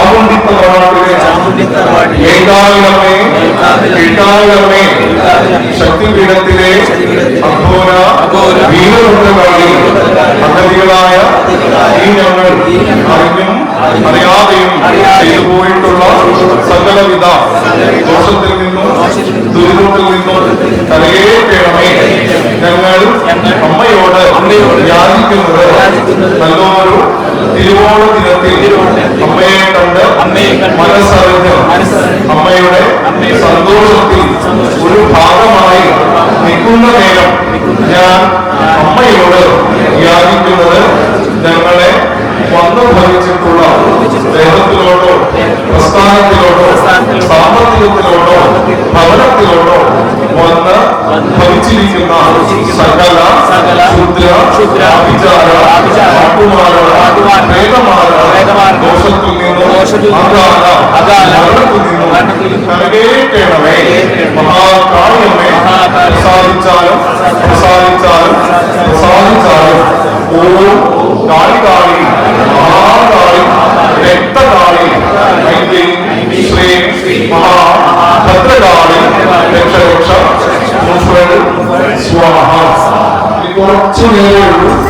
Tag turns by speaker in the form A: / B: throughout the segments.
A: ചാമുണ്ടി തറവാട്ടിലെ ഏകാവിലമ്മേ ഏകാവിലമ്മേ ശക്തിപീഠത്തിലെ അഘോര വീരവൃത്തങ്ങളിൽ അഗതികളായ ഈ ഞങ്ങൾ അറിഞ്ഞും അറിയാതെയും ചെയ്തു പോയിട്ടുള്ള സകലവിധ ദോഷത്തിൽ നിന്നും ദുരിതത്തിൽ നിന്നും കരയേറ്റണമേ ഞങ്ങൾ അമ്മയോട് യാചിക്കുന്നത് നല്ലൊരു തിരുവോണ ദിനത്തിൽ അമ്മയെ കണ്ട് മനസ്സറിഞ്ഞ് അമ്മയുടെ സന്തോഷത്തിൽ ഒരു ഭാഗമായി നിൽക്കുന്ന നേരം ഞാൻ അമ്മയോട് യാചിക്കുന്നത് ഞങ്ങളെ വന്നു ഭവിച്ചിട്ടുള്ള ദേഹത്തിലോട്ടോ പ്രസ്ഥാനത്തിലോട്ടോ സാമ്പത്തികത്തിലോട്ടോ ഭവനത്തിലോട്ടോ ആട്ടുമാര
B: സകല
A: പ്രേതമാര ദോഷത്തിൽ നിന്നും മരണത്തിൽ നിന്നും കരകേറ്റണമേ
B: മഹാകാളി.
A: പ്രസാദിച്ചാലും പ്രസാദിച്ചാലും പ്രസാദിച്ചാലും ഓം കാളി കാളി മഹാകാളി രക്തകാളി ശ്രീ മഹാ ഭദ്രകാളി
C: করে সোহা তিনি কোনো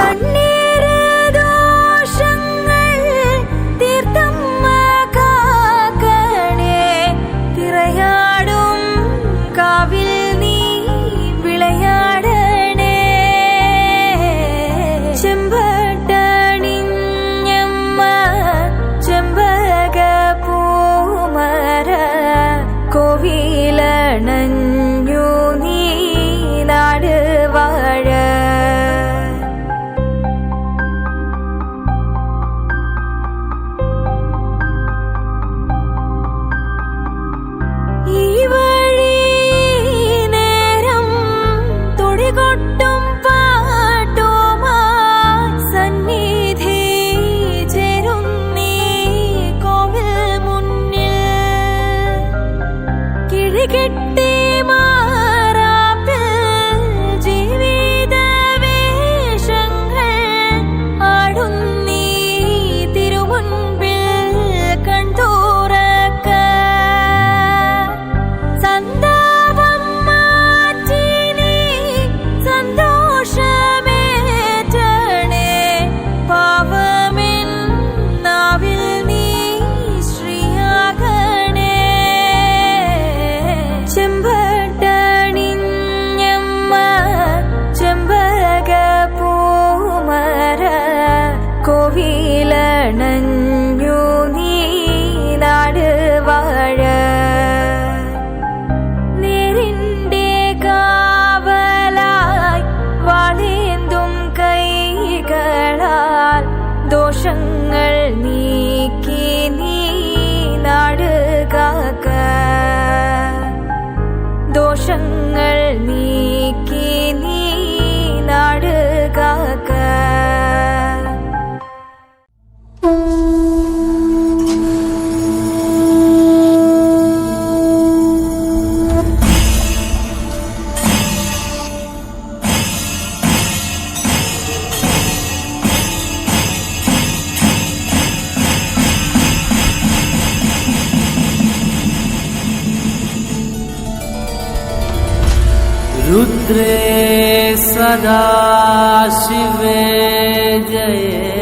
D: रुद्रे सदा शिवे जये।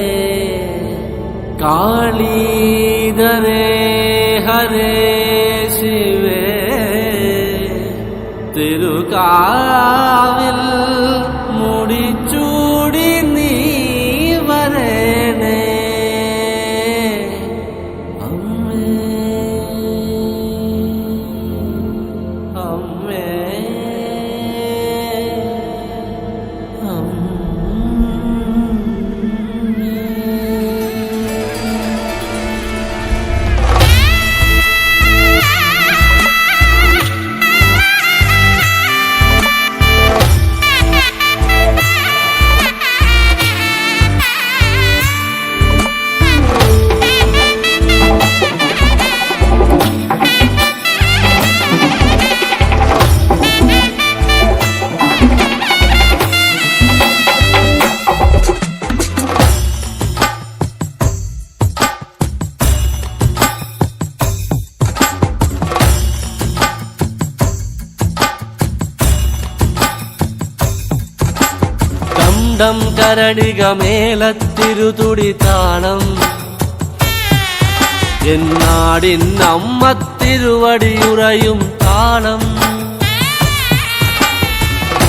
D: कालि हरे शिवे। तिरुकाविल् കരണിക മേലത്തിരുതുടി താളം എന്നാടിൻ അമ്മ തിരുവടിയുറയും താളം.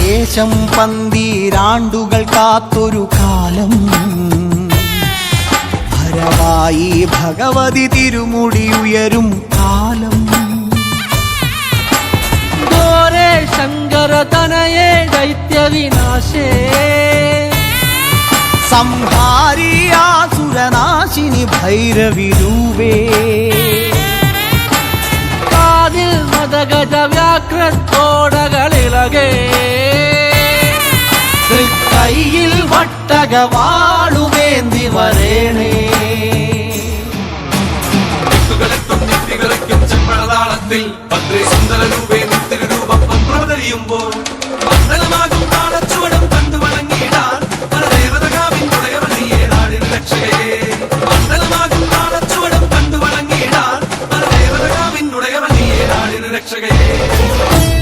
B: ദേശം പന്തീരാണ്ടുകൾ കാത്തൊരു കാലം. ഭരവായി ഭഗവതി തിരുമുടി ഉയരും കാലം.
D: ശങ്കര തനയേ ദൈത്യവിനാശേ.
E: సంహారియాసురనాశిని భైరవి రూపే காதில் மதகஜ வியாக்கிரத்தோடகளிலகே கையில் வட்டக வாழுமேந்தி வர രക്ഷകയെ.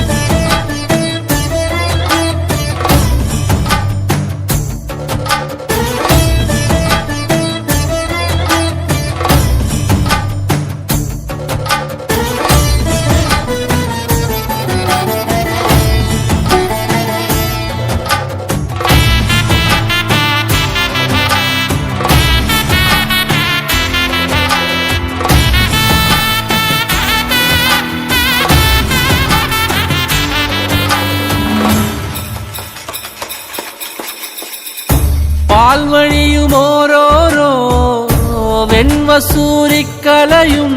D: വെൺവസൂരിക്കലയും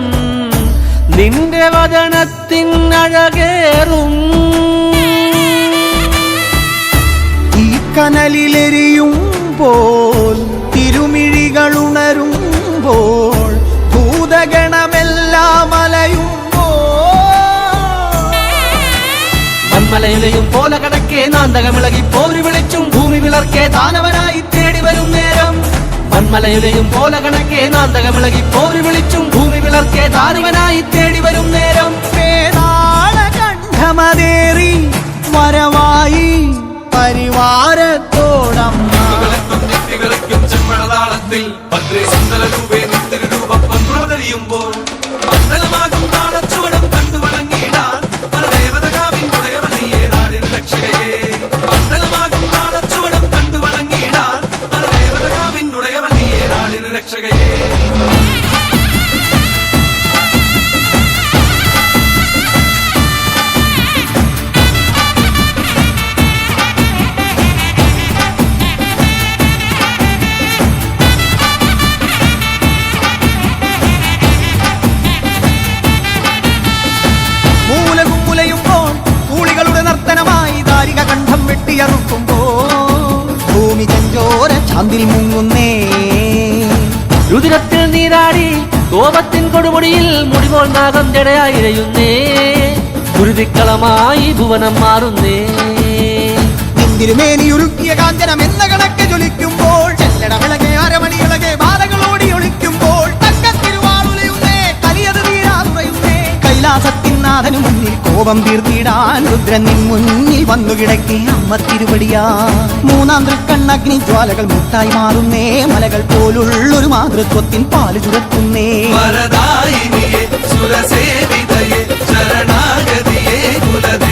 D: നിന്റെ വചനത്തിൻ അഴകേറും.
B: ഈ കനലിലെരിയുമ്പോൾ തിരുമിഴികൾ പോൽ ഭൂതഗണമെല്ലാം അലയും
D: മന്മലയിലെയും പോലെ കടക്കേ നാന്തകമിളകി പോരി വിളിച്ചും ഭൂമി വിളർക്കെ ദാനവനായി തേടി വരും നേരം. മന്മലയിലെയും പോലെ കണക്കെ നാന്തകമിളകി പോരി വിളിച്ചും ഭൂമി വിളർക്കേ താരുവനായി തേടി വരും നേരം.
B: കണ്ഠമതേറി വരവായി പരിവാരത്തോടമ്മ.
E: ചെമ്മഴതാളത്തിൽ ഭദ്രേ സുന്ദര രൂപേ രൂപം പ്രവതരിയുമ്പോൾ മണ്ഡലമാകും
B: ചാന്തിൽ മുങ്ങുന്നേ.
D: രുതിരത്തിൽ നീരാടി കോപത്തിൻ കൊടുമുടിയിൽ മുടിപോൽ നാഗം ജടയായിരയുന്നേ ഗുരുതിക്കളമായി ഭുവനം മാറുന്നേ.
B: നിന്തിരുമേനി ഉരുക്കിയ കാഞ്ചനം എന്ന കണക്ക് ജ്വലിക്കുമ്പോൾ ചെല്ലട വിളകെ അരമണികളകെ ബാധകളോടി കോപം തീർത്തിടാൻ രുദ്രൻ നിൻ മുന്നിൽ വന്നു കിടക്കെ അമ്മ തിരുവടിയാ. മൂന്നാം തൃക്കണ്ണഗ്നി ജ്വാലകൾ മുട്ടായി മാറുന്നേ. മലകൾ പോലുള്ളൊരു മാതൃത്വത്തിൻ പാൽ ചുരത്തുന്നേ.
E: സുരസേവിതയെ ശരണാഗതിയെ കുലദേ